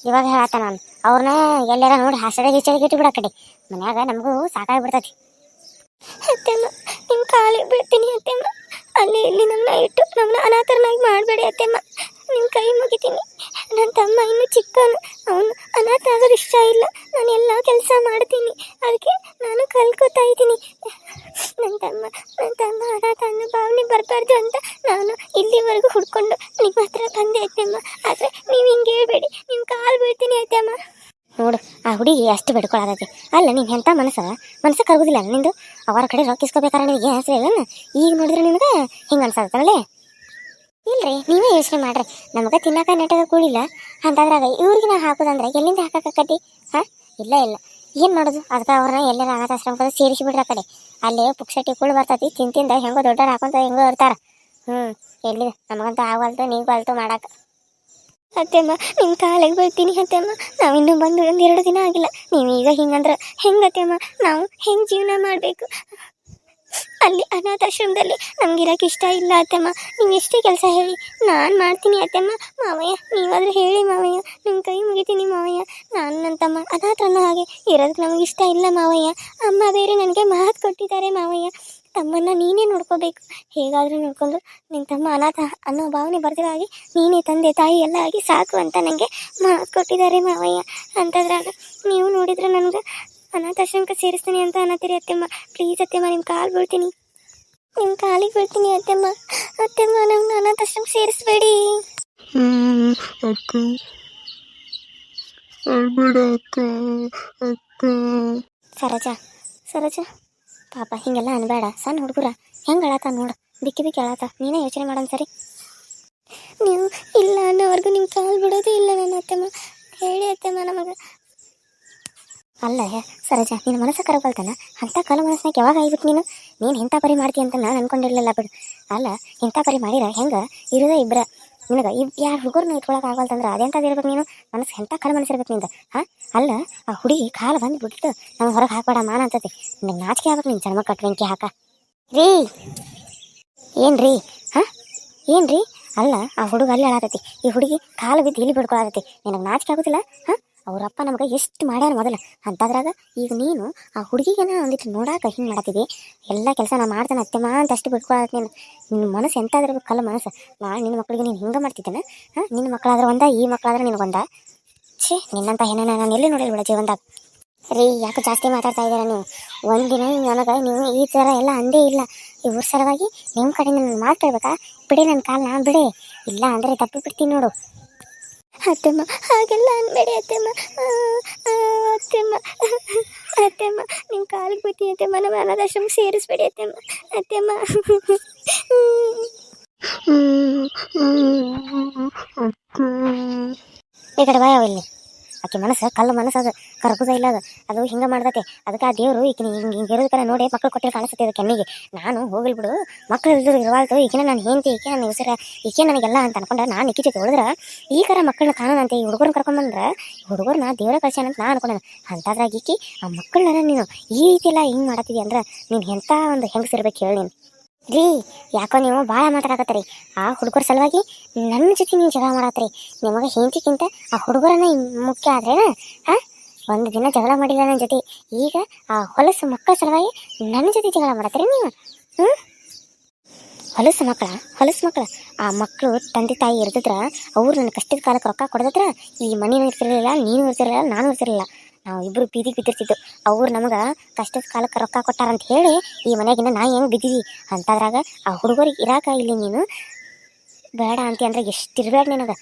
S1: ಇವಾಗ ಹೇಳತ್ತ ನಾನು. ಅವ್ರನ್ನ ಎಲ್ಲಾರ ನೋಡಿ ಹಾಸಡೆ ಗಿಚ್ಚಡಿಗೆ ಇಟ್ಟು ಬಿಡ ಕಡೆ. ಮನ್ಯಾಗ ನಮಗೂ ಸಾಕಾಗ್ಬಿಡ್ತೈತಿ ಅತ್ತೆಮ್ಮ ನಿಮ್ಮ ಕಾಲಿಗೆ ಬೀಳ್ತೀನಿ ಅತ್ತೆಮ್ಮ. ಅಲ್ಲಿ ಇಲ್ಲಿ ನನ್ನ ಇಟ್ಟು ನಮ್ಮನ್ನ ಅನಾಥರನಾಗಿ ಮಾಡಬೇಡಿ ಅತ್ತೆಮ್ಮ. ನಿಮ್ಮ ಕೈ ಮುಗಿತೀನಿ. ನನ್ನ ತಮ್ಮ ಇನ್ನು ಚಿಕ್ಕವನು. ಅವನು ಅನಾಥ ಆಗೋದು ಇಷ್ಟ ಇಲ್ಲ. ನಾನು ಎಲ್ಲ ಕೆಲಸ ಮಾಡ್ತೀನಿ. ಅದಕ್ಕೆ ನಾನು ಕಲ್ಕೋತಾ ಇದ್ದೀನಿ. ನನ್ನ ತಮ್ಮ ನನ್ನ ತಮ್ಮ ಅನಾಥ ಅನ್ನೋ ಭಾವನೆ ಬರಬಾರ್ದು ಅಂತ ನಾನು ಇಲ್ಲಿವರೆಗೂ ಹುಡ್ಕೊಂಡು ನಿಮ್ಮ ಹತ್ರ ಬಂದೆ ಅತ್ತೆಮ್ಮ. ಆದರೆ ನೀವು ಹಿಂಗೆ ಹೇಳ್ಬೇಡಿ. ನಿಮ್ಮ ಕಾಲು ಬೀಳ್ತೀನಿ ಅತ್ತೆಮ್ಮ. ನೋಡು, ಆ ಹುಡುಗಿ ಅಷ್ಟು ಬಿಡ್ಕೊಳ್ಳೋದೈತಿ ಅಲ್ಲ, ನೀನು ಎಂಥ ಮನಸ್ಸ ಮನಸ್ಸಕ್ಕೆ ಆಗೋದಿಲ್ಲ ನಿಂದು? ಅವರ ಕಡೆ ರೊಕ್ಕ ಇಸ್ಕೋಬೇಕಾರ ನಿನಗೆ ಹೆಸರು ಇಲ್ಲ ಈಗ ನೋಡಿದ್ರೆ ನಿನಗೆ ಹಿಂಗೆ ಅನ್ಸತ್ತಲ್ಲೇ ಇಲ್ರಿ, ನೀವೇ ಯೋಚನೆ ಮಾಡ್ರಿ. ನಮಗೆ ತಿನ್ನಕ ನೆಟ್ಟಗ ಕೂಡಿಲ್ಲ. ಅಂತಂದ್ರಾಗ ಇವ್ರಿಗೆ ನಾ ಹಾಕೋದಂದ್ರೆ ಎಲ್ಲಿಂದ ಹಾಕಕ್ಕತ್ತಿ ಹಾ? ಇಲ್ಲ ಇಲ್ಲ. ಏನು ಮಾಡೋದು? ಅದಕ್ಕೆ ಅವ್ರನ್ನ ಎಲ್ಲರ ಅನಾಥಾಶ್ರಮಕ್ಕೆ ಸೇರಿಸಿ ಬಿಡ್ರ ಕಡೆ. ಅಲ್ಲೇ ಪುಕ್ಷಟಿ ಕೂಳು ಬರ್ತತಿ, ತಿಂತಿಂದ ಹೆಂಗೋ ದೊಡ್ಡವ್ರು ಹಾಕೊಂತ ಹೆಂಗೋ ಇರ್ತಾರ. ಹ್ಞೂ ಎಲ್ಲಿ ನಮಗಂತೂ ಆಗಲ್ತು ನೀವು ಬಲ್ತು ಮಾಡಕ್ಕೆ ಅತ್ತೆಮ್ಮ ನಿಮ್ಮ ಕಾಲಿಗೆ ಬೀಳ್ತೀನಿ ಅತ್ತೆಮ್ಮ. ನಾವಿನ್ನೂ ಬಂದು ಒಂದು ಎರಡು ದಿನ ಆಗಿಲ್ಲ. ನೀವೀಗ ಹಿಂಗಂದ್ರೆ ಹೆಂಗೆ ಅತ್ತೆಮ್ಮ? ನಾವು ಹೆಂಗೆ ಜೀವನ ಮಾಡಬೇಕು? ಅಲ್ಲಿ ಅನಾಥಾಶ್ರಮದಲ್ಲಿ ನಮ್ಗೆ ಇರೋಕೆ ಇಷ್ಟ ಇಲ್ಲ ಅತ್ತೆಮ್ಮ. ನೀವು ಎಷ್ಟೇ ಕೆಲಸ ಹೇಳಿ, ನಾನು ಮಾಡ್ತೀನಿ ಅತ್ತೆಮ್ಮ. ಮಾವಯ್ಯ, ನೀವಾದರೂ ಹೇಳಿ ಮಾವಯ್ಯ. ನಿಮ್ಮ ಕೈ ಮುಗಿತೀನಿ ಮಾವಯ್ಯ. ನಾನು ನನ್ನ ತಮ್ಮ ಅನಾಥ ಅನ್ನೋ ಹಾಗೆ ಇರೋದಕ್ಕೆ ನಮಗೆ ಇಷ್ಟ ಇಲ್ಲ ಮಾವಯ್ಯ. ಅಮ್ಮ ಬೇರೆ ನನಗೆ ಮಾತು ಕೊಟ್ಟಿದ್ದಾರೆ ಮಾವಯ್ಯ. ತಮ್ಮನ್ನ ನೀನೇ ನೋಡ್ಕೋಬೇಕು. ಹೇಗಾದರೂ ನೋಡ್ಕೊಂಡು ನಿನ್ನ ತಮ್ಮ ಅನಾಥ ಅನ್ನೋ ಭಾವನೆ ಬರ್ತಿರೋ ಹಾಗೆ ನೀನೇ ತಂದೆ ತಾಯಿ ಎಲ್ಲ ಆಗಿ ಸಾಕು ಅಂತ ನನಗೆ ಮಾತು ಕೊಟ್ಟಿದ್ದಾರೆ ಮಾವಯ್ಯ. ಅಂತದ್ರಾಗ ನೀವು ನೋಡಿದ್ರೆ ನನಗೆ ಅನಾಥಾಶ್ರಮಕ್ಕೆ ಸೇರಿಸ್ತೀನಿ ಅಂತ ಅನ್ನತ್ತೀರಿ ಅತ್ತೆಮ್ಮ. ಪ್ಲೀಸ್ ಅತ್ತೆಮ್ಮ ನಿಮ್ಮ ಕಾಲು ಬೀಳ್ತೀನಿ. ನಿಮ್ಮ ಕಾಲಿಗೆ ಬೀಳ್ತೀನಿ ಅತ್ತೆಮ್ಮ. ಅತ್ತೆಮ್ಮ ನಮ್ಮನ್ನ ಅನಾಥಾಶ್ರಮಕ್ಕೆ ಸೇರಿಸ್ಬೇಡಿ.
S2: ಅಕ್ಕ. ಅಕ್ಕ ಅಕ್ಕ.
S1: ಸರೋಜ ಸರೋಜ. ಪಾಪ, ಹಿಂಗೆಲ್ಲ ಅನ್ಬೇಡ. ಸಣ್ಣ ಹುಡುಗರ ಹೆಂಗೆ ಅಳತ ನೋಡು. ಬಿಕ್ಕಿ ಬಿಕ್ಕಿ ಅಳತ. ನೀನೇ ಯೋಚನೆ ಮಾಡೋಣ ಸರಿ. ನೀವು ಇಲ್ಲ ಅನ್ನೋವರೆಗೂ ನಿಮ್ಮ ಕಾಲು ಬಿಡೋದೇ ಇಲ್ಲ ನನ್ನ ಅತ್ತೆಮ್ಮ. ಹೇಳಿ ಅತ್ತೆಮ್ಮ ನಮಗೆ. ಅಲ್ಲ ಸರಜ, ನಿನ್ನ ಮನಸ್ಸು ಕರಗಲ್ತನ ಅಂಥ ಕಾಲ ಮನಸ್ಸಿನಾಗ ಯಾವಾಗ ಆಗ್ಬಿಟ್ಟು ನೀನು? ನೀನು ಇಂಥ ಪರಿ ಮಾಡ್ತೀಯ ಅಂತ ನಾನು ಅನ್ಕೊಂಡಿರ್ಲಿಲ್ಲ ಬಿಡು. ಅಲ್ಲ ಇಂಥ ಪರಿ ಮಾಡಿರ? ಹೆಂಗೆ? ಇರೋದೇ ಇಬ್ಬರ ನಿನಗೆ ಯಾರು ಹುಡುಗರನ್ನ ಇಟ್ಕೊಳಕ್ಕೆ ಆಗಲ್ತಂದ್ರೆ ಅದೆಂಥದ್ದು ಇರ್ಬೇಕು ನೀನು? ಮನಸ್ಸು ಎಂಥ ಕಾಲ ಮನಸ್ಸು ಇರ್ಬೇಕು ನಿಂದು? ಹಾಂ? ಅಲ್ಲ, ಆ ಹುಡುಗಿ ಕಾಲು ಬಂದು ಬಿಟ್ಟು ನಾವು ಹೊರಗೆ ಹಾಕ್ಬೇಡ ಮಾನ ಅಂತತಿ. ನಿನಗೆ ನಾಚಿಕೆ ಆಗ್ಬೇಕು ನಿನ್ನ ಚರ್ಮ ಕಟ್ ಬೆಂಕಿ ಹಾಕ. ರೀ! ಏನ್ರಿ? ಹಾಂ? ಏನ್ರಿ? ಅಲ್ಲ, ಆ ಹುಡುಗ ಅಲ್ಲಿ ಅಳಾತತಿ. ಈ ಹುಡುಗಿ ಕಾಲು ಬಿದ್ದು ಇಲ್ಲಿ ಬಿಡ್ಕೊಳತೈತಿ. ನಿನಗೆ ನಾಚಿಕೆ ಆಗೋದಿಲ್ಲ? ಹಾಂ? ಅವರಪ್ಪ ನಮಗೆ ಎಷ್ಟು ಮಾಡ್ಯಾರ ಮೊದಲು. ಅಂತದ್ರಾಗ ಈಗ ನೀನು ಆ ಹುಡುಗಿಗೆನ ಒಂದಿಟ್ಟು ನೋಡಾಕ ಹಿಂಗೆ ಮಾಡತ್ತಿದ್ದೆ ಎಲ್ಲ ಕೆಲಸ ನಾ ಮಾಡ್ತಾನೆ, ಅತ್ತೆ ಅಂತ ಅಷ್ಟು ಬಿಟ್ಕೊಳತ್ ನೀನು. ನಿನ್ನ ಮನಸ್ಸು ಎಂತಾದಿರ್ಬೇಕು ಕಲ್ಲ ಮನಸ್ಸು. ನಾನು ನಿನ್ನ ಮಕ್ಕಳಿಗೆ ನೀನು ಹಿಂಗೆ ಮಾಡ್ತಿದ್ದೇನೆ. ಹಾಂ ನಿನ್ನ ಮಕ್ಕಳಾದ್ರೆ ಒಂದ, ಈ ಮಕ್ಕಳಾದ್ರೆ ನಿನಗೊಂದ ಛೇ, ನಿನ್ನಂತ ಹೆಣ್ಣನ ನಾನು ಎಲ್ಲಿ ನೋಡಿಲ್ಲ ಬಿಡ ಜೀವನದಾಗ. ರೀ, ಯಾಕೆ ಜಾಸ್ತಿ ಮಾತಾಡ್ತಾ ಇದ್ದೀರಾ ನೀವು? ಒಂದಿನ ನನಗೆ ನೀವು ಈ ಥರ ಎಲ್ಲ ಅಂದೇ ಇಲ್ಲ. ಇವ್ರ ಸಲುವಾಗಿ ನಿಮ್ಮ ಕಡೆಯಿಂದ ನಾನು ಮಾತಾಡ್ಬೇಕಾ ಬಿಡಿ ನನ್ನ ಕಾಲನ್ನ ಬಿಡಿ. ಇಲ್ಲ ಅಂದರೆ ತಪ್ಪಿ ಬಿಡ್ತೀನಿ ನೋಡು. ಅತ್ತೆಮ್ಮ ಹಾಗೆಲ್ಲ ಅನ್ಬೇಡಿ ಅತ್ತೆಮ್ಮ ಆ, ಆ, ಅತ್ತೆಮ್ಮ ಅತ್ತೆಮ್ಮ ನಿಮ್ಮ ಕಾಲಿಗೆ ಬಿಡ್ತೀನಿ ಅತ್ತೆಮ್ಮ ನಮ್ಮ ಅನಾಥಾಶ್ರಮ ಸೇರಿಸ್ಬೇಡಿ ಅತ್ತೆಮ್ಮ ಅತ್ತೆಮ್ಮ
S2: ಹ್ಮ್, ಹ್ಮ್, ಅಕ್ಕ
S1: ಕಡೆ ಆಕೆ ಮನಸ್ಸು, ಕಲ್ಲು ಮನಸ್ಸು ಅದು ಕರಗುದ ಇಲ್ಲ ಅದು ಅದು ಹಿಂಗೆ ಮಾಡ್ದತೆ ಅದಕ್ಕೆ ಆ ದೇವರು ಈಕಿನ ಹಿಂಗೆ ಹಿಂಗೆ ಇರೋದಕ್ಕೆ ನೋಡಿ ಮಕ್ಕಳು ಕೊಟ್ಟಿರೋ ಕಾಣಿಸುತ್ತೆ ಅದು ಕೆನ್ನಿಗೆ ನಾನು ಹೋಗಲಿ ಬಿಡು ಮಕ್ಕಳು ಇಲ್ದ್ರು ಈಕಿನ ನಾನು ಹೆಂಡತಿ ಈಕೆ ನನ್ನ ಉಸಿರ ಈಕೆ ನನಗೆಲ್ಲ ಅಂತ ಅನ್ಕೊಂಡ್ರೆ ನಾನು ಈಕೆ ಜೊತೆ ಉಳಿದ್ರೆ ಈ ಥರ ಮಕ್ಕಳನ್ನ ಕಾಣೋಣಂತೆ, ಈ ಹುಡುಗರನ್ನ ಹುಡುಗರ್ ನಾ ದೇವರ ಕಳ್ಸ್ಯಾನ ಅಂತ ನಾನು ಅನ್ಕೊಂಡೆ ಅಂತಾದ್ರಾಗ ಈಕಿ, ಆ ಮಕ್ಕಳನ್ನ ನೀನು ಈ ರೀತಿ ಎಲ್ಲ ಹಿಂಗೆ ಮಾಡತ್ತಿದ್ಯ ಅಂದ್ರೆ ನೀನು ಎಂಥ ಒಂದು ಹೆಂಗಸಿರ್ಬೇಕು ಹೇಳಿ ನೀನು. ರೀ, ಯಾಕೋ ನೀವು ಭಾಳ ಮಾತಾಡಕತ್ತೀರಿ. ಆ ಹುಡುಗರ ಸಲುವಾಗಿ ನನ್ನ ಜೊತೆ ನೀವು ಜಗಳ ಮಾಡತ್ರಿ ನಿಮಗೆ ಹೆಂಡತಿಗಿಂತ ಆ ಹುಡುಗರನ್ನ ಮುಖ್ಯ ಆದ್ರೇನ? ಹಾ? ಒಂದು ದಿನ ಜಗಳ ಮಾಡಿಲ್ಲ ನನ್ನ ಜೊತೆ. ಈಗ ಆ ಹೊಲಸು ಮಕ್ಕಳ ಸಲುವಾಗಿ ನನ್ನ ಜೊತೆ ಜಗಳ ಮಾಡತ್ತೀರಿ ನೀವು? ಹ್ಞೂ ಹೊಲಸು ಮಕ್ಕಳ ಹೊಲಸು ಮಕ್ಕಳ. ಆ ಮಕ್ಕಳು ತಂದೆ ತಾಯಿ ಇರ್ತಿದ್ರ ಅವ್ರು ನನ್ನ ಕಷ್ಟದ ಕಾಲಕ್ಕೆ ರೊಕ್ಕ ಕೊಡದಿದ್ರ, ಈ ಮನೇನು ಇರ್ತಿರ್ಲಿಲ್ಲ, ನೀನು ಇರ್ತಿರ್ಲಿಲ್ಲ, ನಾನು ಇರ್ತಿರ್ಲಿಲ್ಲ. ನಾವು ಇಬ್ರು ಬೀದಿಗೆ ಬಿದ್ದಿರ್ತಿದ್ದು. ಅವ್ರು ನಮಗೆ ಕಷ್ಟದ ಕಾಲಕ್ಕೆ ರೊಕ್ಕ ಕೊಟ್ಟಾರಂತ ಹೇಳಿ ಈ ಮನೆಗಿನ ನಾ ಹೆಂಗೆ ಬಿದ್ದೀವಿ ಅಂತದ್ರಾಗ ಆ ಹುಡುಗರಿಗೆ ಇರಾಕ ಇಲ್ಲಿ ನೀನು ಬೇಡ ಅಂತ ಅಂದ್ರೆ ಎಷ್ಟಿರ್ಬೇಡ ನಿನಗೆ.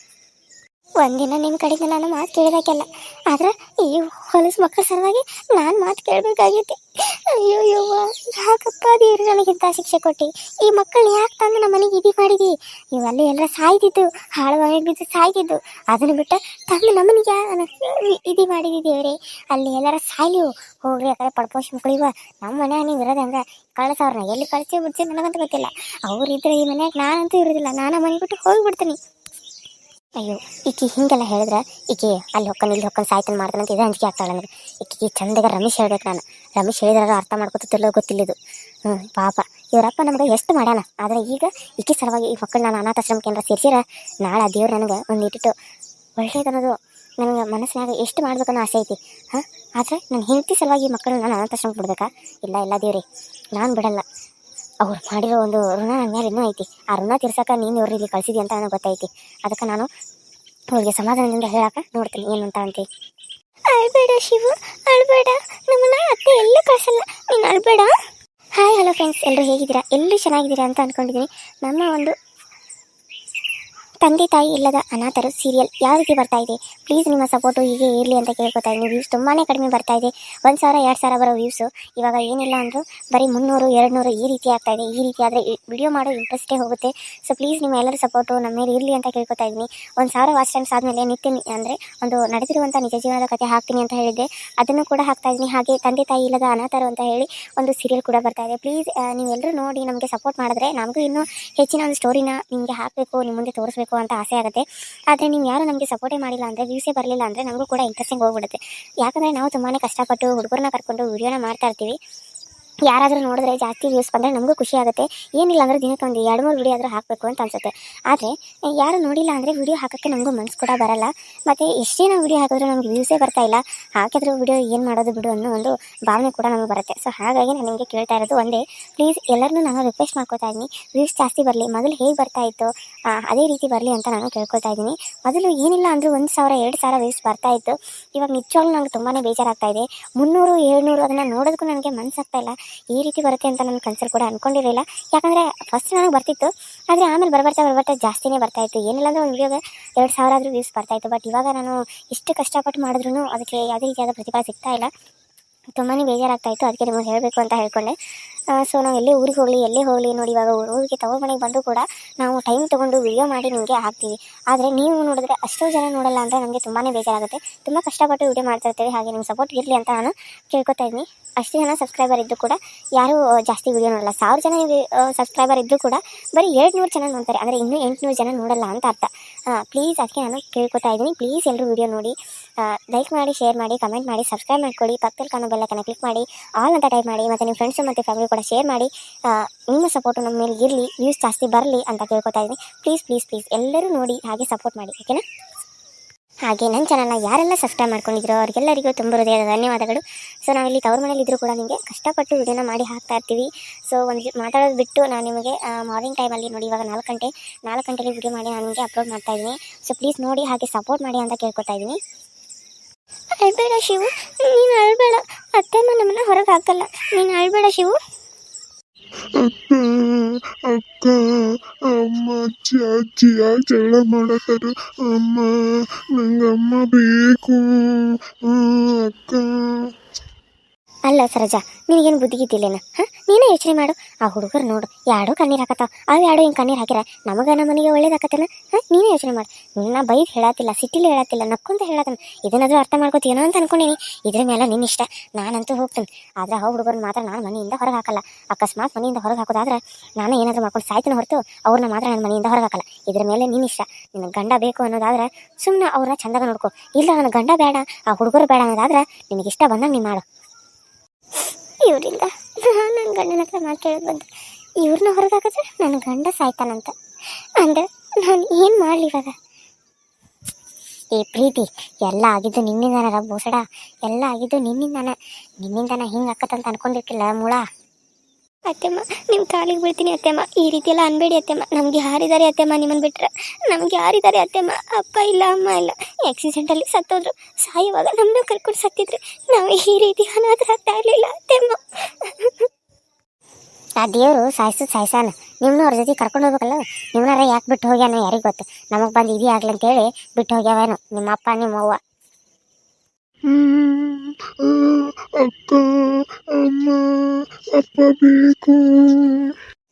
S1: ಒಂದಿನ ನಿಮ್ಮ ಕಡೆಯಿಂದ ನಾನು ಮಾತು ಕೇಳಬೇಕಲ್ಲ. ಆದ್ರೆ ಈ ಹೊಲಸು ಮಕ್ಕಳ ಸಲುವಾಗಿ ನಾನು ಮಾತು ಕೇಳಬೇಕಾಗೈತಿ. ಅಯ್ಯೋ, ಯವ್ವ, ಯಾಕಪ್ಪ ದೇವ್ರು ನನಗಿಂತ ಶಿಕ್ಷೆ ಕೊಟ್ಟು? ಈ ಮಕ್ಕಳು ಯಾಕೆ ತಂದು ನಮ್ಮ ಮನೆಗೆ ಇದಿ ಮಾಡಿದಿ? ಇವೆಲ್ಲ ಎಲ್ಲ ಸಾಯ್ತಿದ್ದು, ಹಾಳು ಬಿದ್ದು ಸಾಯ್ತಿದ್ದು. ಅದನ್ನು ಬಿಟ್ಟು ತಂದು ನಮ್ಮನಿಗೆ ಇದಿ ಮಾಡಿದಿ ದೇವ್ರೆ? ಅಲ್ಲಿ ಎಲ್ಲರ ಸಾಯ್ಲಿವು ಹೋಗ್ರಿ ಆ ಪಡ್ಪೋಷ್ ಮಕ್ಕಳು ಇವ. ನಮ್ಮ ಮನೆ ನೀವು ಇರೋದಂಗ ಕಳ್ಸವ್ರನ್ನ ಎಲ್ಲಿ ಕಳಿಸಿ ಬಿಡ್ಸಿ ನನಗಂತ ಗೊತ್ತಿಲ್ಲ. ಅವ್ರಿದ್ರೆ ಈ ಮನೆಯಾಗ ನಾನಂತೂ ಇರೋದಿಲ್ಲ. ನಾನು ಮನೆ ಬಿಟ್ಟು ಹೋಗಿಬಿಡ್ತೀನಿ. ಅಯ್ಯೋ, ಈಕಿ ಹಿಂಗೆಲ್ಲ ಹೇಳಿದ್ರೆ ಈಕಿ ಅಲ್ಲಿ ಹೊಕ್ಕನ್, ಇಲ್ಲಿ ಹೊಕ್ಕನ್ ಸಾಯ್ತನ ಮಾಡ್ತಾನಂತ ಇದು ಅಂಜಿಕೆ ಆಗ್ತಾಳೆ ನನಗೆ. ಈಕಿಗೆ ಚಂದಗ ರಮೇಶ್ ಹೇಳ್ಬೇಕು ನಾನು. ರಮೇಶ್ ಹೇಳಿದ್ರೆ ಅರ್ಥ ಮಾಡ್ಕೊತಿಲ್ಲ ಗೊತ್ತಿಲ್ಲದು. ಹ್ಞೂ ಪಾಪ. ಇವರಪ್ಪ ನಮ್ಗೆ ಎಷ್ಟು ಮಾಡ್ಯಾನ? ಆದರೆ ಈಗ ಈಕೆ ಸಲುವಾಗಿ ಈ ಮಕ್ಕಳು ನಾನು ಅನಾಥಾಶ್ರಮಕ್ಕೆ ಏನಾರ ಸೇರ್ಸಿರ? ನಾಳೆ ದೇವ್ರು ನನಗೆ ಒಂದು ಇಟ್ಟಿಟ್ಟು ಒಳ್ಳೇದನ್ನೋದು ನನಗೆ ಮನಸ್ಸಿನಾಗ ಎಷ್ಟು ಮಾಡ್ಬೇಕನ್ನೋ ಆಸೆ ಐತಿ. ಹಾಂ? ಆದರೆ ನನ್ನ ಹೆಂಡತಿ ಸಲುವಾಗಿ ಈ ಮಕ್ಕಳನ್ನ ನಾನು ಅನಾಥಾಶ್ರಮಕ್ಕೆ ಬಿಡ್ಬೇಕಾ? ಇಲ್ಲ ಇಲ್ಲ ದೇವ್ರಿ. ನಾನು ಬಿಡಲ್ಲ. ಅವ್ರು ಮಾಡಿರೋ ಒಂದು ಋಣ ನನ್ನ ಮೇಲೆ ಇನ್ನೂ ಐತಿ. ಆ ಋಣ ತೀರ್ಸಕ ನೀನು ಇವ್ರು ಇಲ್ಲಿ ಕಳ್ಸಿದಿ ಅಂತ ನನಗೆ ಗೊತ್ತೈತಿ. ಅದಕ್ಕೆ ನಾನು ಅವ್ರಿಗೆ ಸಮಾಧಾನದಿಂದ ಹೇಳಕ್ಕೆ ನೋಡ್ತೀನಿ. ಏನು ಅಂತ ಅಂತಿ. ಅಳ್ಬೇಡ ಶಿವು ಅಳ್ಬೇಡ. ನಮ್ಮನ್ನ ಅತ್ತೆ ಎಲ್ಲೂ ಕಳ್ಸಲ್ಲ. ನೀನು ಅಳ್ಬೇಡ. ಹಾಯ್ ಹಲೋ ಫ್ರೆಂಡ್ಸ್ ಎಲ್ಲರೂ ಹೇಗಿದ್ದೀರಾ? ಎಲ್ಲರೂ ಚೆನ್ನಾಗಿದ್ದೀರಾ ಅಂತ ಅಂದ್ಕೊಂಡಿದ್ದೀನಿ ನಮ್ಮ ಒಂದು ತಂದೆ ತಾಯಿ ಇಲ್ಲದ ಅನಾಥರು ಸೀರಿಯಲ್ ಯಾವ ರೀತಿ ಬರ್ತಾ ಇದೆ? ಪ್ಲೀಸ್ ನಿಮ್ಮ ಸಪೋರ್ಟು ಹೀಗೆ ಇರಲಿ ಅಂತ ಕೇಳ್ಕೊತಾ ಇದ್ದೀನಿ ವ್ಯೂಸ್ ತುಂಬಾ ಕಡಿಮೆ ಬರ್ತಾ ಇದೆ. ಒಂದು ಸಾವಿರ, ಎರಡು ಸಾವಿರ ಬರೋ ವ್ಯೂಸು ಇವಾಗ ಏನಿಲ್ಲ ಅಂದರೂ ಬರೀ ಮುನ್ನೂರು ಎರಡು ಈ ರೀತಿ ಆಗ್ತಾ ಇದೆ. ಈ ರೀತಿ ಆದರೆ ವಿಡಿಯೋ ಮಾಡೋ ಇಂಟ್ರೆಸ್ಟೇ ಹೋಗುತ್ತೆ. ಸೊ ಪ್ಲೀಸ್ ನಿಮ್ಮ ಎಲ್ಲರ ಸಪೋರ್ಟು ನಮ್ಮ ಮೇಲೆ ಇರಲಿ ಅಂತ ಕೇಳ್ಕೊತಾ ಇದ್ದೀನಿ. ಒಂದು ಸಾವಿರ ವಾಚ್ ಟೈಮ್ಸ್ ಆದಮೇಲೆ ನಿತ್ಯ ಅಂದರೆ ಒಂದು ನಡೆದಿರುವಂಥ ನಿಜ ಜೀವನದ ಕಥೆ ಹಾಕ್ತೀನಿ ಅಂತ ಹೇಳಿದ್ದೆ. ಅದನ್ನು ಕೂಡ ಹಾಕ್ತಾ ಇದ್ದೀನಿ. ಹಾಗೆ ತಂದೆ ತಾಯಿ ಇಲ್ಲದ ಅನಾಥರು ಅಂತ ಹೇಳಿ ಒಂದು ಸೀರಿಯಲ್ ಕೂಡ ಬರ್ತಾ ಇದೆ. ಪ್ಲೀಸ್ ನೀವೆಲ್ಲರೂ ನೋಡಿ ನಮಗೆ ಸಪೋರ್ಟ್ ಮಾಡಿದ್ರೆ ನಮಗೂ ಇನ್ನೂ ಹೆಚ್ಚಿನ ಒಂದು ಸ್ಟೋರಿನ ನಿಮಗೆ ಹಾಕಬೇಕು ನಿಮ್ಮ ಮುಂದೆ ತೋರಿಸ್ಬೇಕು ಅಂತ ಆಸೆ ಆಗುತ್ತೆ. ಆದರೆ ನೀವು ಯಾರು ನಮಗೆ ಸಪೋರ್ಟೇ ಮಾಡಿಲ್ಲ ಅಂದರೆ ವ್ಯೂಸೇ ಬರಲಿಲ್ಲ ಅಂದರೆ ನಮಗೂ ಕೂಡ ಇಂಟ್ರೆಸ್ಟಿಂಗ್ ಹೋಗ್ಬಿಡುತ್ತೆ. ಯಾಕಂದರೆ ನಾವು ತುಂಬಾ ಕಷ್ಟಪಟ್ಟು ಹುಡುಗರನ್ನ ಕರ್ಕೊಂಡು ವಿಡಿಯೋನ ಮಾಡ್ತಾ ಇರ್ತೀವಿ. ಯಾರಾದರೂ ನೋಡಿದ್ರೆ ಜಾಸ್ತಿ ವ್ಯೂಸ್ ಬಂದರೆ ನಮಗೂ ಖುಷಿ ಆಗುತ್ತೆ. ಏನಿಲ್ಲ ಅಂದರೆ ದಿನಕ್ಕೆ ಒಂದು ಎರಡು ಮೂರು ವಿಡಿಯೋ ಆದರೂ ಹಾಕಬೇಕು ಅಂತ ಅನ್ಸುತ್ತೆ. ಆದರೆ, ಯಾರು ನೋಡಿಲ್ಲ ಅಂದರೆ ವಿಡಿಯೋ ಹಾಕೋಕ್ಕೆ ನಮಗೂ ಮನಸ್ಸು ಕೂಡ ಬರಲ್ಲ. ಮತ್ತು ಎಷ್ಟೇ ನಾವು ವಿಡಿಯೋ ಹಾಕಿದ್ರೂ ನಮ್ಗೆ ವ್ಯೂಸೇ ಬರ್ತಾ ಇಲ್ಲ. ಹಾಕಿದ್ರೂ ವಿಡಿಯೋ ಏನು ಮಾಡೋದು ಬಿಡು ಅನ್ನೋ ಒಂದು ಭಾವನೆ ಕೂಡ ನಮಗೆ ಬರುತ್ತೆ. ಸೊ ಹಾಗಾಗಿ ನಾನು ನಿಮಗೆ ಕೇಳ್ತಾ ಇರೋದು ಒಂದೇ ಪ್ಲೀಸ್ ಎಲ್ಲರನ್ನೂ ನಾನು ರಿಕ್ವೆಸ್ಟ್ ಮಾಡ್ಕೋತಾ ಇದ್ದೀನಿ. ವ್ಯೂಸ್ ಜಾಸ್ತಿ ಬರಲಿ ಮೊದಲು ಹೇಗೆ ಬರ್ತಾ ಇತ್ತು ಅದೇ ರೀತಿ ಬರಲಿ ಅಂತ ನಾನು ಕೇಳ್ಕೊತಾ ಇದ್ದೀನಿ. ಮೊದಲು ಏನಿಲ್ಲ ಅಂದರೂ ಒಂದು ಸಾವಿರ, ಎರಡು ಸಾವಿರ ವ್ಯೂಸ್ ಬರ್ತಾ ಇತ್ತು. ಇವಾಗ ನಿಜವಾಗ್ಲೂ ನನಗೆ ತುಂಬಾ ಬೇಜಾರಾಗ್ತಾ ಇದೆ. ಮುನ್ನೂರು, ಏಳ್ನೂರು ಅದನ್ನು ನೋಡೋದಕ್ಕೂ ನನಗೆ ಮನಸ್ಸಾಗ್ತಾ ಇಲ್ಲ. ಈ ರೀತಿ ಬರುತ್ತೆ ಅಂತ ನನ್ನ ಕನ್ಸಲ್ ಕೂಡ ಅನ್ಕೊಂಡಿರಲಿಲ್ಲ ಯಾಕಂದರೆ ಫಸ್ಟ್ ನನಗೆ ಬರ್ತಿತ್ತು, ಆದರೆ ಆಮೇಲೆ ಬರಬರ್ತಾ ಬರಬರ್ತಾ ಜಾಸ್ತಿನೇ ಬರ್ತಾ ಇತ್ತು. ಏನಿಲ್ಲ ಅಂದರೆ ಒಂದು ವಿಡಿಯೋಗೆ ಎರಡು ಸಾವಿರ ಆದರೂ ವ್ಯೂಸ್ ಬರ್ತಾ ಇತ್ತು. ಬಟ್ ಇವಾಗ ನಾನು ಇಷ್ಟು ಕಷ್ಟಪಟ್ಟು ಮಾಡಿದ್ರೂ ಅದಕ್ಕೆ ಯಾವುದೇ ರೀತಿಯಾದ ಪ್ರತಿಫಲ ಸಿಗ್ತಾ ಇಲ್ಲ. ತುಂಬಾ ಬೇಜಾರಾಗ್ತಾಯಿತ್ತು. ಅದಕ್ಕೆ ನಿಮಗೆ ಹೇಳಬೇಕು ಅಂತ ಹೇಳ್ಕೊಂಡೆ. ಸೊ ನಾವು ಎಲ್ಲೇ ಊರಿಗೆ ಹೋಗಲಿ, ಎಲ್ಲೇ ಹೋಗಲಿ ನೋಡಿ ಇವಾಗ ಊರಿಗೆ ತವ್ರ ಮನೆಗೆ ಬಂದು ಕೂಡ ನಾವು ಟೈಮ್ ತೊಗೊಂಡು ವಿಡಿಯೋ ಮಾಡಿ ನಿಮಗೆ ಹಾಕ್ತೀವಿ. ಆದರೆ ನೀವು ನೋಡಿದ್ರೆ ಅಷ್ಟೋ ಜನ ನೋಡಲ್ಲ ಅಂದರೆ ನಮಗೆ ತುಂಬಾ ಬೇಜಾರಾಗುತ್ತೆ. ತುಂಬ ಕಷ್ಟಪಟ್ಟು ವಿಡಿಯೋ ಮಾಡ್ತಾ ಇರ್ತೀವಿ. ಹಾಗೆ ನಿಮ್ಮ ಸಪೋರ್ಟ್ ಇರಲಿ ಅಂತ ನಾನು ಕೇಳ್ಕೊತಾ ಇದ್ದೀನಿ. ಅಷ್ಟು ಜನ ಸಬ್ಸ್ಕ್ರೈಬರ್ ಇದ್ದು ಕೂಡ ಯಾರೂ ಜಾಸ್ತಿ ವಿಡಿಯೋ ನೋಡಲ್ಲ. ಸಾವಿರ ಜನ ಸಬ್ಸ್ಕ್ರೈಬರ್ ಇದ್ದರೂ ಕೂಡ ಬರೀ ಎರಡು ನೂರು ಜನ ನೋಡ್ತಾರೆ. ಅಂದರೆ ಇನ್ನೂ ಎಂಟುನೂರು ಜನ ನೋಡಲ್ಲ ಅಂತ ಅರ್ಥ. ಪ್ಲೀಸ್ ಅದಕ್ಕೆ ನಾನು ಕೇಳ್ಕೊತಾ ಇದ್ದೀನಿ. ಪ್ಲೀಸ್ ಎಲ್ಲರೂ ವಿಡಿಯೋ ನೋಡಿ. ಲೈಕ್ ಮಾಡಿ ಶೇರ್ ಮಾಡಿ ಕಮೆಂಟ್ ಮಾಡಿ ಸಬ್ಸ್ಕ್ರೈಬ್ ಮಾಡ್ಕೊಳ್ಳಿ. ಪಕ್ಕದಲ್ಲಿ ಕಾಣೋ ಬೆಲ್ಲಕ್ಕನ್ನು ಕ್ಲಿಕ್ ಮಾಡಿ. ಆಲ್ ಅಂತ ಟೈಪ್ ಮಾಡಿ. ಮತ್ತು ನಿಮ್ಮ ಫ್ರೆಂಡ್ಸು ಮತ್ತು ಫ್ಯಾಮಿಲಿ ಕೂಡ ಶೇರ್ ಮಾಡಿ. ನಿಮ್ಮ ಸಪೋರ್ಟು ನಮ್ಮ ಮೇಲೆ ಇರಲಿ ವ್ಯೂಸ್ ಜಾಸ್ತಿ ಬರಲಿ ಅಂತ ಕೇಳ್ಕೊತಾ ಇದ್ದೀನಿ. ಪ್ಲೀಸ್ ಪ್ಲೀಸ್ ಪ್ಲೀಸ್ ಎಲ್ಲರೂ ನೋಡಿ, ಹಾಗೆ ಸಪೋರ್ಟ್ ಮಾಡಿ. ಓಕೆನಾ ಹಾಗೆ ನನ್ನ ಚಾನಲ್ನ ಯಾರೆಲ್ಲ ಸಬ್ಸ್ಕ್ರೈಬ್ ಮಾಡ್ಕೊಂಡಿದ್ರೋ ಅವ್ರಿಗೆಲ್ಲರಿಗೂ ತುಂಬ ಹೃದಯದ ಧನ್ಯವಾದಗಳು. ಸೊ ನಾವಿಲ್ಲಿ ತವರು ಮನೇಲಿ ಇದ್ದರೂ ಕೂಡ ನಿಮಗೆ ಕಷ್ಟಪಟ್ಟು ವಿಡಿಯೋನ ಮಾಡಿ ಹಾಕ್ತಾ ಇರ್ತೀವಿ. ಸೊ ಒಂದು ಮಾತಾಡೋದು ಬಿಟ್ಟು ನಾನು ನಿಮಗೆ ಮಾರ್ನಿಂಗ್ ಟೈಮಲ್ಲಿ ನೋಡಿ ಇವಾಗ ನಾಲ್ಕು ಗಂಟೆ, ನಾಲ್ಕು ಗಂಟೆಲಿ ವಿಡಿಯೋ ಮಾಡಿ ನಾನು ನಿಮಗೆ ಅಪ್ಲೋಡ್ ಮಾಡ್ತಾ ಇದ್ದೀನಿ. ಸೊ ಪ್ಲೀಸ್ ನೋಡಿ ಹಾಗೆ ಸಪೋರ್ಟ್ ಮಾಡಿ ಅಂತ ಕೇಳ್ಕೊತಾ ಇದ್ದೀನಿ. ಅಳ್ಬೇಡ ಶಿವು, ನೀನು ಅಳ್ಬೇಡ ಅತ್ತೆಮ್ಮ ನಮ್ಮನ್ನ ಹೊರಗೆ ಹಾಕಲ್ಲ. ನೀನು ಅಳ್ಬೇಡ ಶಿವು.
S2: ಅಕ್ಕ ಅಕ್ಕ ಅಮ್ಮ ಅಜ್ಜಿ ಅಜ್ಜಿ ಯಾಕೆ ಜಗಳ ಮಾಡತ್ತಾರ ಅಮ್ಮ ನಂಗೆ ಅಮ್ಮ ಬೇಕು ಆ, ಅಕ್ಕ
S1: ಅಲ್ಲ ಸರಜಾ, ನಿನಗೇನು ಬುದ್ಧಿ ಗಿದ್ದಿಲ್ಲೇನ? ಹಾಂ? ನೀನೇ ಯೋಚನೆ ಮಾಡು. ಆ ಹುಡುಗರು ನೋಡು, ಯಾಡೋ ಕಣ್ಣೀರು ಹಾಕತ್ತಾವ. ಅವು ಯಾಡೋ ಹಿಂಗೆ ಕಣ್ಣೀರು ಹಾಕಿರ ನಮಗೆ ನಮ್ಮ ಮನೆಗೆ ಒಳ್ಳೇದಾಕತ್ತೇನ? ಹಾಂ? ನೀನೇ ಯೋಚನೆ ಮಾಡು. ನಿನ್ನ ಬೈದು ಹೇಳತ್ತಿಲ್ಲ, ಸಿಟ್ಟಿಲಿ ಹೇಳತ್ತಿಲ್ಲ, ನಕ್ಕೊಂತ ಹೇಳತ್ತನ. ಇದನ್ನಾದ್ರೂ ಅರ್ಥ ಮಾಡ್ಕೋತೀನೋ ಅಂತ ಅನ್ಕೊಂಡೀನಿ. ಇದ್ರ ಮೇಲೆ ನಿನ್ನ ಇಷ್ಟ. ನಾನಂತೂ ಹೋಗ್ತೀನಿ. ಆದ್ರೆ ಆ ಹುಡುಗರನ್ನ ಮಾತ್ರ ನಾನು ಮನೆಯಿಂದ ಹೊರಗೆ ಹಾಕಲ್ಲ. ಅಕಸ್ಮಾತ್ ಮನೆಯಿಂದ ಹೊರಗೆ ಹಾಕೋದಾದ್ರೆ ನಾನು ಏನಾದರೂ ಮಾಡ್ಕೊಂಡು ಸಾಯ್ತೀನಿ ಹೊರತು ಅವ್ರನ್ನ ಮಾತ್ರ ನನ್ನ ಮನೆಯಿಂದ ಹೊರಗೆ ಹಾಕಲ್ಲ. ಇದ್ರ ಮೇಲೆ ನಿನ್ನ ಇಷ್ಟ. ನಿನ್ನ ಗಂಡ ಬೇಕು ಅನ್ನೋದಾದ್ರೆ ಸುಮ್ಮನೆ ಅವ್ರನ್ನ ಚಂದಾಗ ನೋಡ್ಕೊ. ಇಲ್ಲ ನನ್ನ ಗಂಡ ಬೇಡ, ಆ ಹುಡುಗರು ಬೇಡ ಅನ್ನೋದಾದ್ರೆ ನಿನಗೆ ಇಷ್ಟ ಬಂದಂಗೆ ನೀನು ಮಾಡು. ಇವರಿಂದ. ನನ್ನ ಗಂಡನ ಹತ್ರ ಮಾತು ಕೇಳೋದು ಬಂದು ಇವ್ರನ್ನ ಹೊರಗೆ ಹಾಕಿದ್ರೆ ನನ್ನ ಗಂಡ ಸಾಯ್ತಾನಂತ. ಅಂದ್ರೆ ನಾನು ಏನು ಮಾಡಲಿ ಇವಾಗ? ಏ ಪ್ರೀತಿ, ಎಲ್ಲ ಆಗಿದ್ದು ನಿನ್ನಿಂದನ ಬೋಸಡ ಎಲ್ಲ ಆಗಿದ್ದು ನಿನ್ನಿಂದನ ನಿನ್ನಿಂದನ ಹಿಂಗೆ ಹಾಕತ್ತಂತ ಅನ್ಕೊಂಡಿರ್ಕಿಲ್ಲ ಮುಳ? ಅತ್ತೆಮ್ಮ ನಿಮ್ಮ ಕಾಲಿಗೆ ಬೀಳ್ತೀನಿ ಅತ್ತೆಮ್ಮ. ಈ ರೀತಿ ಎಲ್ಲ ಅನ್ಬೇಡಿ ಅತ್ತೆಮ್ಮ. ನಮ್ಗೆ ಯಾರಿದ್ದಾರೆ ಅತ್ತೆಮ್ಮ ನಿಮ್ಮನ್ನು ಬಿಟ್ರೆ? ನಮ್ಗೆ ಯಾರಿದ್ದಾರೆ ಅತ್ತೆಮ್ಮ? ಅಪ್ಪ ಇಲ್ಲ, ಅಮ್ಮ ಇಲ್ಲ. ಆಕ್ಸಿಡೆಂಟಲ್ಲಿ ಸತ್ತೋದ್ರು. ಸಾಯುವಾಗ ನಮ್ಮನ್ನ ಕರ್ಕೊಂಡು ಸತ್ತಿದ್ರೆ ನಾವು ಈ ರೀತಿ ಅನಾಥರಾಗ್ತಾ ಇರಲಿಲ್ಲ ಅತ್ತೆಮ್ಮ. ಆ ದೇವರು ಸಾಯಿಸು, ಸಾಯಿಸಾನ. ನಿಮ್ಮನ್ನ ಅವ್ರ ಜೊತೆ ಕರ್ಕೊಂಡು ಹೋಗ್ಬೇಕಲ್ಲ? ನಿಮ್ಮನಾರ ಯಾಕೆ ಬಿಟ್ಟು ಹೋಗ್ಯಾನ ಯಾರಿಗೆ ಗೊತ್ತು? ನಮಗೆ ಬಂದು ಇದೇ ಆಗ್ಲಿ ಅಂತೇಳಿ ಬಿಟ್ಟು ಹೋಗ್ಯಾವೇನು. ನಿಮ್ಮ ಅಪ್ಪ, ನಿಮ್ಮ ಅವ್ವ.
S2: ಅಕ್ಕ ಅಮ್ಮ ಅಪ್ಪ ಬೇಕು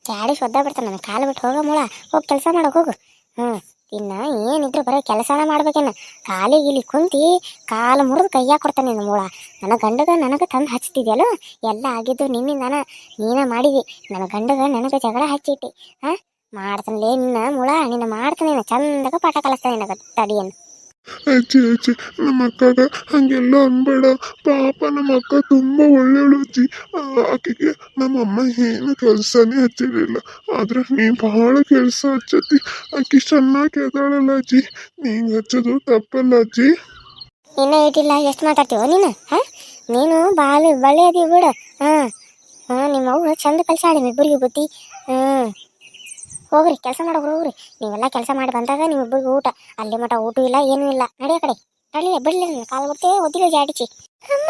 S1: ಗಾಡಿ ಶುದ್ಧ ಬಿಡ್ತಾನೆ ನನ್ನ ಕಾಲು ಬಿಟ್ಟು ಹೋಗೋ ಮೂಳ. ಹೋಗಿ ಕೆಲಸ ಮಾಡೋಕೆ ಹೋಗು. ಹ್ಞೂ ಇನ್ನ ಏನಿದ್ರು ಬರೀ ಕೆಲಸನ ಮಾಡ್ಬೇಕೇನ ಕಾಲಿಗೆ ಇಲ್ಲಿ ಕುಂತಿ ಕಾಲು ಮುರಿದು ಕೈಯಾಗ ಕೊಡ್ತಾನೆ ನಿನ್ನ ಮೂಳ. ನನ್ನ ಗಂಡಗ ನನಗೆ ತಂದು ಹಚ್ತಿದ್ಯಲ್ಲ? ಎಲ್ಲ ಆಗಿದ್ದು ನಿನ್ನಿಂದನ ನೀನೇ ಮಾಡಿದಿ. ನನ್ನ ಗಂಡಗ ನನಗೆ ಜಗಳ ಹಚ್ಚಿಟ್ಟಿ. ಹಾಂ? ಮಾಡ್ತಾನೆ ನಿನ್ನ ಮೂಳ. ನಿನ್ನ ಮಾಡ್ತಾನೆ ಚಂದಗ ಪಾಠ ಕಲಿಸ್ತಾನೆ ನಿನಗೆ ತಡಿಯನ್ನು
S2: ಅಜ್ಜಿ ಅಜ್ಜಿ, ನಮ್ಮ ಅಕ್ಕಗ ಹಂಗೆಲ್ಲ ಅನ್ಬೇಡ. ಪಾಪ ನಮ್ಮ ಅಕ್ಕ ತುಂಬಾ ಒಳ್ಳೆಯವಳು ಅಜ್ಜಿ. ಆಕೆಗೆ ನಮ್ಮ ಅಮ್ಮ ಏನು ಕೆಲಸನೇ ಹಚ್ಚಿರಲಿಲ್ಲ. ಆದ್ರೆ ನೀ ಬಹಳ ಕೆಲಸ ಹಚ್ಚತಿ. ಆಕೆ ಚೆನ್ನಾಗಿ ಎದಾಳಲ್ಲ ಅಜ್ಜಿ. ನೀನು ಹಚ್ಚೋದು ತಪ್ಪಲ್ಲ ಅಜ್ಜಿ.
S1: ಇನ್ನ ಇಟ್ಟಿಲ್ಲ ಎಷ್ಟು ಮಾತಾಡ್ತೀವೋ ನೀನು? ಹಾಂ? ನೀನು ಬಾಳ ಬಳ್ಳಿ ಬಿಡು. ಹಾಂ. ಹಾಂ ನಿಮ್ಮ ಅವ್ವ ಚಂದ ಕಲ್ಸಾಡಿ ಇಬ್ಬರಿಗೆ ಬುದ್ಧಿ ಹ್ಞೂ ಹೋಗ್ರಿ, ಕೆಲಸ ಮಾಡೋರು ಹೋಗ್ರಿ. ನೀವೆಲ್ಲ ಕೆಲಸ ಮಾಡಿ ಬಂದಾಗ ನಿಮ್ಮಿಬ್ಬರಿಗೆ ಊಟ. ಅಲ್ಲಿ ಮಠ ಊಟ ಇಲ್ಲ, ಏನೂ ಇಲ್ಲ. ನಡೆಯ ಕಡೆ. ಅಲ್ಲಿ ಬಿಡ್ಲಿ ನನ್ನ ಕಾಲು ಬಿಡ್ತೇ ಒದ್ದಿಲ್ಲ ಜಾಡಿಚಿ. ಅಮ್ಮ!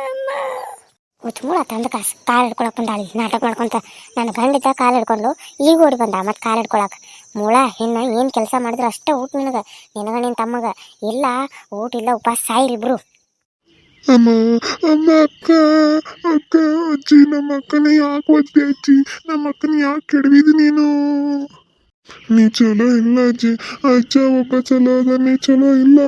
S1: ಅಮ್ಮ! ತಂದ ಕಾಸು. ಕಾಲು ಹಿಡ್ಕೊಳಕ್ ಬಂದಾಳಿ ನಾಟಕ ಮಾಡ್ಕೊಂತ. ನನ್ನ ಗಂಡಿದ್ದ ಕಾಲು ಹಿಡ್ಕೊಂಡು ಈಗ ಓಡಿ ಬಂದ ಮತ್ತೆ ಕಾಲು ಹಿಡ್ಕೊಳಕ್. ಮೂಳ, ಹೆಣ್ಣ, ಏನು ಕೆಲಸ ಮಾಡಿದ್ರು ಅಷ್ಟೇ ಊಟ ನಿನಗೆ. ನಿನಗ ನಿನ್ನ ತಮ್ಮಗ. ಇಲ್ಲ, ಊಟ ಇಲ್ಲ ಉಪವಾಸ ಸಾಯಿರಿಬ್ರು
S2: ಅಮ್ಮ ಅಮ್ಮ, ಅಕ್ಕ ಅಕ್ಕ, ಅಜ್ಜಿ, ನಮ್ಮ ಅಕ್ಕನ ಯಾಕೆ ಒದ್ದೆ ಅಜ್ಜಿ? ನಮ್ಮ ಅಕ್ಕನ ಯಾಕೆ ಕೆಡವಿದಿ ನೀನು? ನೀ ಚಲೋ ಇಲ್ಲ ಅಜ್ಜಿ. ಅಜ್ಜ ಒಬ್ಬ ಚಲೋ ಅದ ನೀ ಚಲೋ ಇಲ್ಲ.